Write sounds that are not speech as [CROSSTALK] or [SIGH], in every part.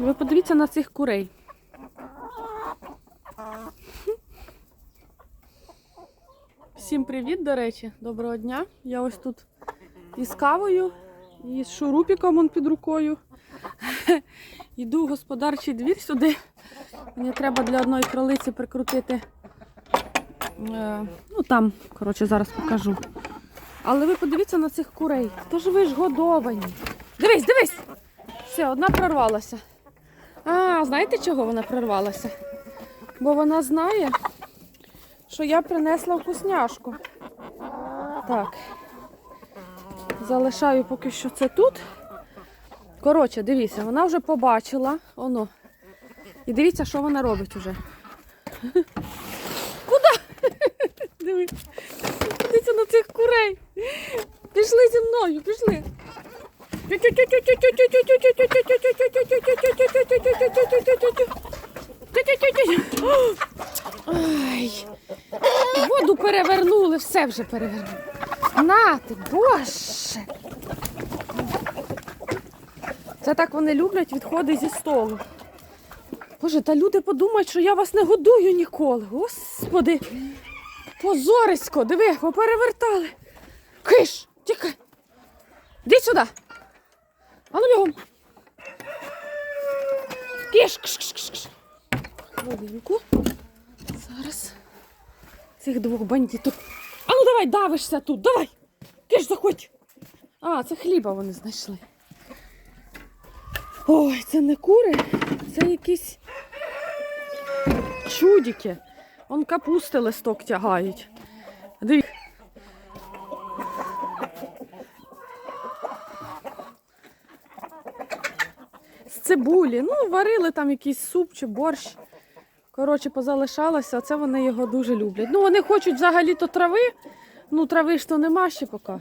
Ви подивіться на цих курей. Всім привіт, до речі, доброго дня. Я ось тут із кавою, і з шурупіком он під рукою. [LAUGHS] Йду в господарчий двір сюди. Мені треба для одної кролиці прикрутити. Е, ну там, коротше, зараз покажу. Але ви подивіться на цих курей. Тож ви ж годовані. Дивись, дивись! Все, одна прорвалася. А, знаєте, чого вона прорвалася? Бо вона знає, що я принесла вкусняшку. Так. Залишаю поки що це тут. Коротше, дивіться, вона вже побачила. Оно. І дивіться, що вона робить уже. [LAUGHS] Куди? Дивіться. На цих курей. Пішли зі мною, пішли. Ай, воду перевернули, все вже перевернули. На ти, боже. Це так вони люблять відходи зі столу. Боже, та люди подумають, що я вас не годую ніколи. Господи. Позорисько, диви, поперевертали. Киш, тікай. Іди сюди. Ану бігом. Киш, кш, кш, кш, кш. Хвилинку. Зараз. Цих двох бандитів. Ану давай, давишся тут, давай. Киш, заходь. А, це хліба вони знайшли. Ой, це не кури, це якісь чудики. Он капусти листок тягають. Диві. Цибулі. Ну, варили там якийсь суп чи борщ. Коротше, позалишалося, а це вони його дуже люблять. Ну, вони хочуть взагалі-то трави. Ну, трави ж то нема ще поки.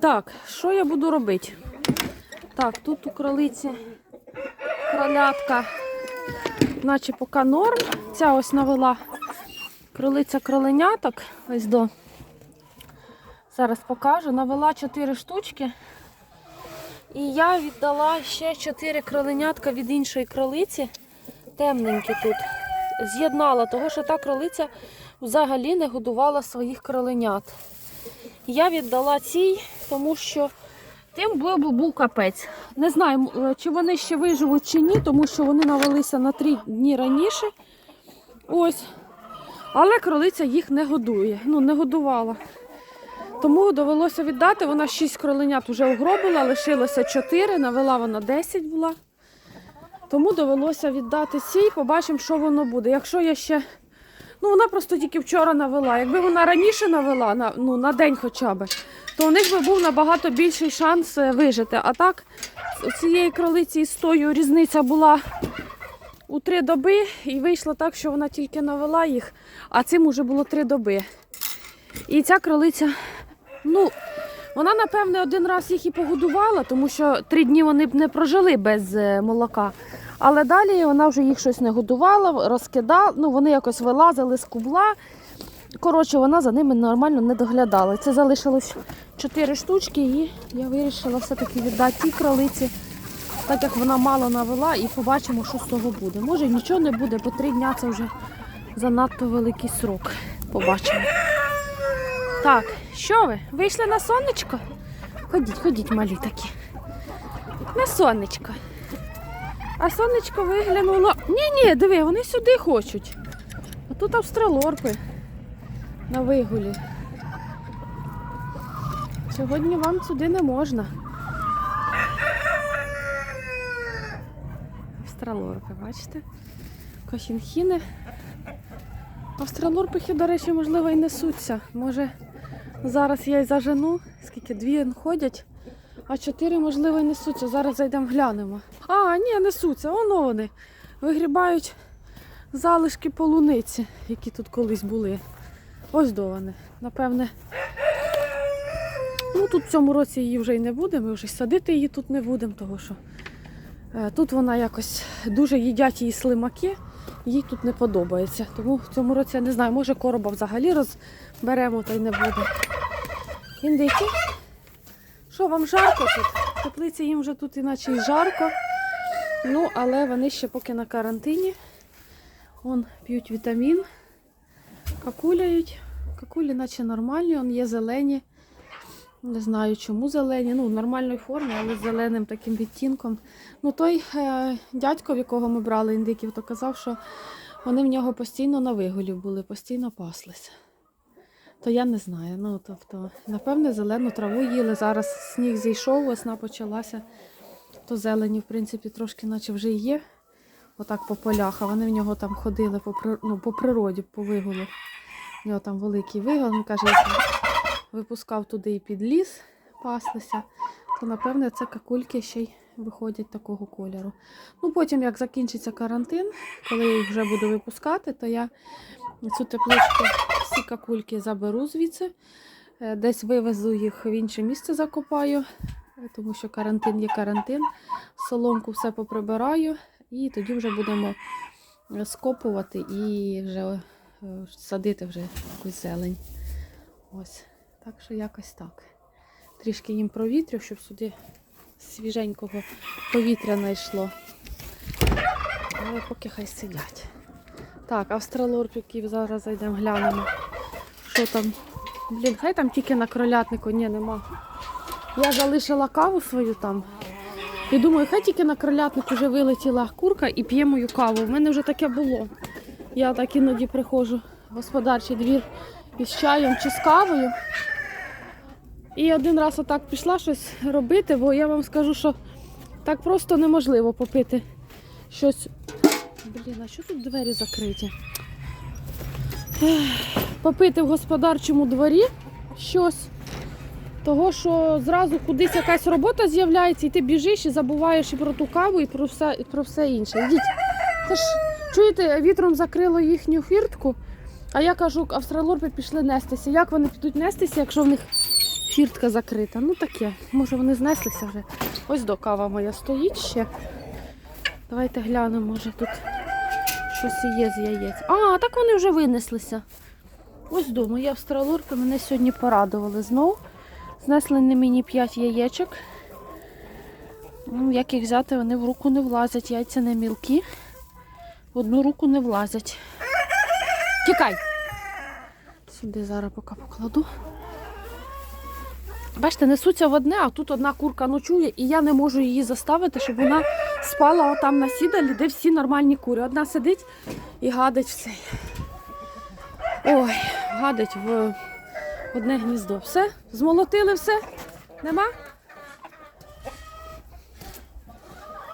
Так, що я буду робити? Так, тут у кролиці кролятка, наче поки норм. Ця ось навела кролиця кроленяток. Ось до. Зараз покажу. Навела 4 штучки. І я віддала ще 4 кроленятка від іншої кролиці. Темненькі тут. З'єднала, того що та кролиця взагалі не годувала своїх кроленят. Я віддала цій, тому що тим був, був капець. Не знаю, е, чи вони ще виживуть чи ні, тому що вони навелися на три дні раніше. Ось. Але кролиця їх не годує. Ну, не годувала. Тому довелося віддати. Вона 6 кроленят вже угробила, лишилося 4, навела вона 10 була. Тому довелося віддати цій, побачимо, що воно буде. Якщо я ще. Ну, вона просто тільки вчора навела. Якби вона раніше навела, на, ну, на день хоча б, то у них би був набагато більший шанс е, вижити. А так, у цієї кролиці із тою різниця була у три доби, і вийшло так, що вона тільки навела їх, а цим уже було три доби. І ця кролиця, ну, вона, напевне, один раз їх і погодувала, тому що три дні вони б не прожили без е, молока. Але далі вона вже їх щось не годувала, розкидала, ну вони якось вилазили з кубла. Коротше, вона за ними нормально не доглядала. Це залишилось чотири штучки, і я вирішила все-таки віддати тій кролиці, так як вона мало навела, і побачимо, що з того буде. Може нічого не буде, бо три дня це вже занадто великий срок. Побачимо. Так, що ви? Вийшли на сонечко? Ходіть, ходіть, малі такі. На сонечко. А сонечко виглянуло. Ні, ні, диви, вони сюди хочуть. А тут австралорпи на вигулі. Сьогодні вам сюди не можна. Австралорпи, бачите? Кохінхіни. Австралорпихи, до речі, можливо, і несуться. Може, зараз я й зажену, скільки дві ходять, а чотири, можливо, несуться. Зараз зайдемо глянемо. А, ні, несуться, воно вони. Вигрібають залишки полуниці, які тут колись були. Ось до вони. Напевне. Ну, тут в цьому році її вже й не буде, ми вже садити її тут не будемо, тому що е, тут вона якось дуже їдять її слимаки, їй тут не подобається. Тому в цьому році я не знаю, може короба взагалі розберемо та й не буде. Індики. Що, вам жарко тут? В теплиці їм вже тут іначе і жарко. Ну, але вони ще поки на карантині. Вон п'ють вітамін, какуляють. Какулі наче нормальні, он є зелені. Не знаю, чому зелені. Ну, в нормальної форми, але з зеленим таким відтінком. Ну, той е, дядько, в якого ми брали індиків, то казав, що вони в нього постійно на виголі були, постійно паслися. То я не знаю. Ну, тобто, напевне, зелену траву їли. Зараз сніг зійшов, весна почалася. То зелені, в принципі, трошки наче вже є. Отак по полях, а вони в нього там ходили по, ну, по природі, по виголу. У нього там великий вигол. Він каже, випускав туди і під ліс, паслися, то напевне це какульки ще й виходять такого кольору. Ну потім, як закінчиться карантин, коли їх вже буду випускати, то я цю тепличку, всі какульки заберу звідси, е, десь вивезу їх в інше місце, закопаю, е, тому що карантин є карантин. Соломку все поприбираю, і тоді вже будемо скопувати і вже е, садити вже якусь зелень. Ось. Так що якось так. Трішки їм провітрю, щоб сюди свіженького повітря знайшло. Але поки хай сидять. Так, австралорпіків зараз зайдемо, глянемо. Що там? Блін, хай там тільки на кролятнику, ні, нема. Я залишила каву свою там. І думаю, хай тільки на кролятник вже вилетіла курка і п'є мою каву. У мене вже таке було. Я так іноді приходжу в господарчий двір із чаєм чи з кавою. І один раз отак пішла щось робити, бо я вам скажу, що так просто неможливо попити щось. Блін, а що тут двері закриті? Попити в господарчому дворі щось. Того, що зразу кудись якась робота з'являється, і ти біжиш і забуваєш і про ту каву, і про все, і про все інше. Йдіть. Це ж, чуєте, вітром закрило їхню фіртку, а я кажу, австралорпи пішли нестися. Як вони підуть нестися, якщо в них фіртка закрита? Ну таке, може вони знеслися вже. Ось до кава моя стоїть ще. Давайте глянемо, може тут щось є з яєць. А, так вони вже винеслися. Ось до, мої австралорпи мене сьогодні порадували знову. Знесли не мені 5 яєчок. Ну, як їх взяти, вони в руку не влазять. Яйця не мілкі. В одну руку не влазять. Тікай! Сюди зараз поки покладу. Бачите, несуться в одне, а тут одна курка ночує, і я не можу її заставити, щоб вона спала там на сідалі, де всі нормальні кури. Одна сидить і гадить в цей. Ой, гадить в одне гніздо. Все? Змолотили все? Нема?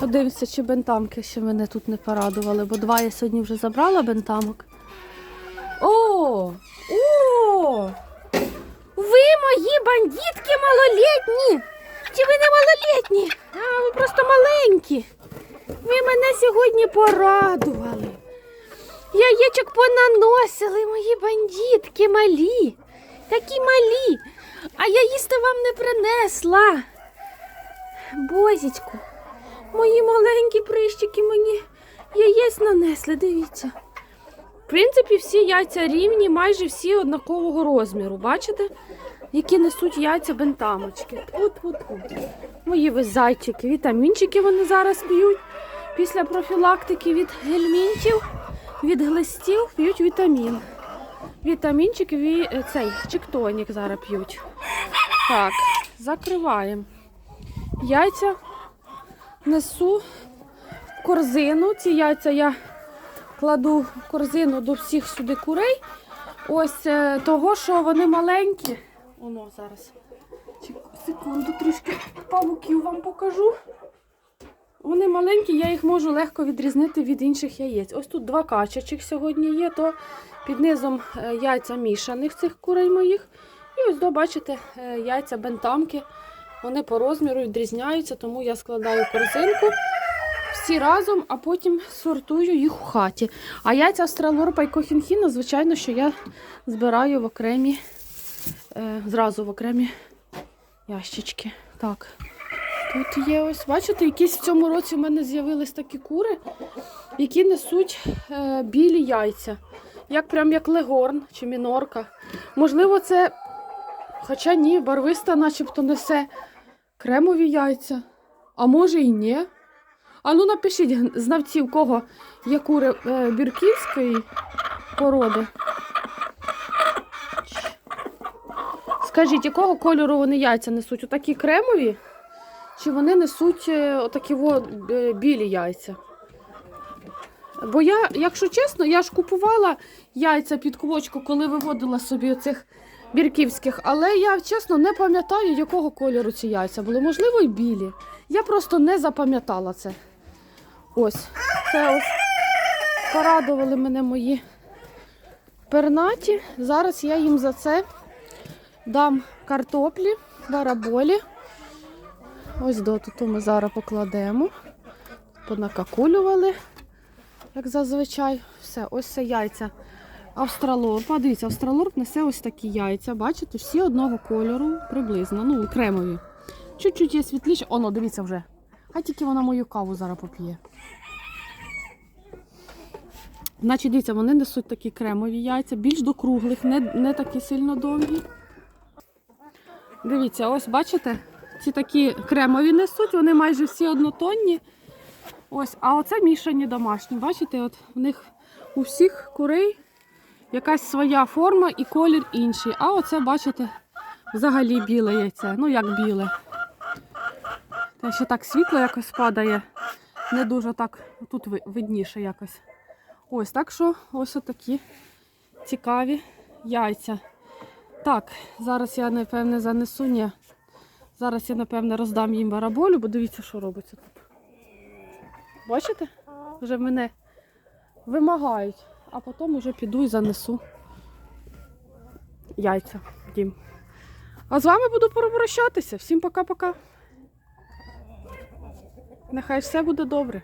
Подивимося, чи бентамки ще мене тут не порадували, бо два я сьогодні вже забрала бентамок. Бандитки малолітні! Чи ви не малолітні? А, ви просто маленькі. Ви мене сьогодні порадували. Яєчок понаносили, мої бандитки малі. Такі малі. А я їсти вам не принесла. Бозічку, мої маленькі прищики мені яєць нанесли, дивіться. Принципі, всі яйця рівні, майже всі однакового розміру. Бачите, які несуть яйця бентамочки. От, от. Мої ви зайчики, вітамінчики вони зараз п'ють. Після профілактики від гельмінтів, від глистів п'ють вітамін. Вітамінчик, ві... е, цей чіктонік зараз п'ють. Так, закриваємо. Яйця несу в корзину. Ці яйця я кладу корзину до всіх сюди курей. Ось е, того, що вони маленькі. Воно зараз. Секунду, трішки павуків вам покажу. Вони маленькі, я їх можу легко відрізнити від інших яєць. Ось тут два качачих сьогодні є, то під низом е, яйця мішаних цих курей моїх. І ось до, бачите, е, яйця бентамки. Вони по розміру відрізняються, тому я складаю корзинку всі разом, а потім сортую їх у хаті. А яйця австралорпа і кохінхіна, звичайно, що я збираю в окремі, е, зразу в окремі ящички. Так. Тут є ось, бачите, якісь в цьому році в мене з'явились такі кури, які несуть е, білі яйця. Як прям як легорн чи мінорка. Можливо, це, хоча ні, барвиста начебто несе кремові яйця. А може і ні. А ну напишіть г- знавці, у кого кури е, бірківської породи. Скажіть, якого кольору вони яйця несуть? Отакі кремові? Чи вони несуть е, отакі е, білі яйця? Бо я, якщо чесно, я ж купувала яйця під квочку, коли виводила собі оцих бірківських, але я чесно не пам'ятаю, якого кольору ці яйця були. Можливо, і білі. Я просто не запам'ятала це. Ось. Це ось порадували мене мої пернаті. Зараз я їм за це дам картоплі, бараболі. Ось до тут ми зараз покладемо. Понакакулювали, як зазвичай. Все, ось це яйця. Австралорпа. Дивіться, австралорп несе ось такі яйця. Бачите, всі одного кольору приблизно. Ну, кремові. Чуть-чуть є світліше. Оно, дивіться вже. А тільки вона мою каву зараз поп'є. Значить, дивіться, вони несуть такі кремові яйця, більш до круглих, не, не такі сильно довгі. Дивіться, ось бачите, ці такі кремові несуть, вони майже всі однотонні. Ось, а оце мішані домашні. Бачите, от в них у всіх курей якась своя форма і колір інший. А оце, бачите, взагалі біле яйце. Ну, як біле. Те, що так світло якось падає. Не дуже так, тут видніше якось. Ось так що ось отакі цікаві яйця. Так, зараз я напевне занесу. Ні. Зараз я напевне роздам їм бараболю, бо дивіться, що робиться тут. Бачите? Вже мене вимагають, а потім вже піду і занесу яйця в дім. А з вами буду прощатися. Всім пока-пока. Нехай все буде добре.